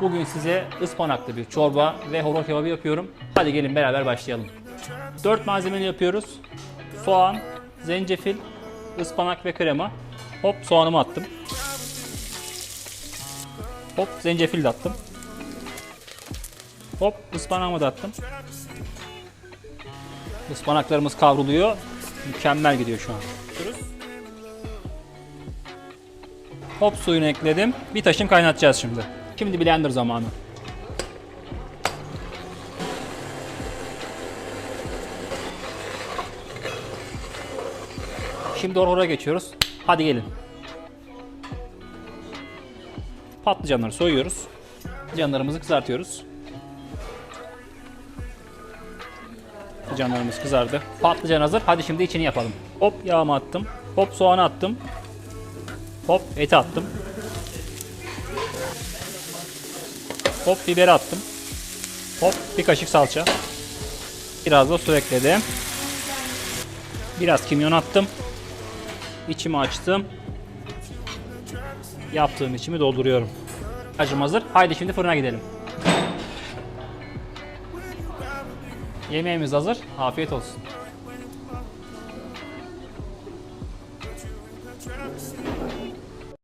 Bugün size ıspanaklı bir çorba ve horoz kebabı yapıyorum. Hadi gelin beraber başlayalım. 4 malzemeli yapıyoruz. Soğan, zencefil, ıspanak ve krema. Hop soğanımı attım. Hop zencefil de attım. Hop ıspanağımı da attım. Ispanaklarımız kavruluyor. Mükemmel gidiyor şu an. Hop suyunu ekledim. Bir taşım kaynatacağız şimdi. Şimdi blender zamanı. Şimdi orhora geçiyoruz. Hadi gelin. Patlıcanları soyuyoruz. Canlarımızı kızartıyoruz. Patlıcanlarımız kızardı. Patlıcan hazır. Hadi şimdi içini yapalım. Hop yağımı attım. Hop soğanı attım. Hop eti attım. Hop biberi attım. Hop bir kaşık salça. Biraz da su ekledim. Biraz kimyon attım. İçimi açtım. Yaptığım içimi dolduruyorum. Acım hazır. Haydi şimdi fırına gidelim. Yemeğimiz hazır. Afiyet olsun.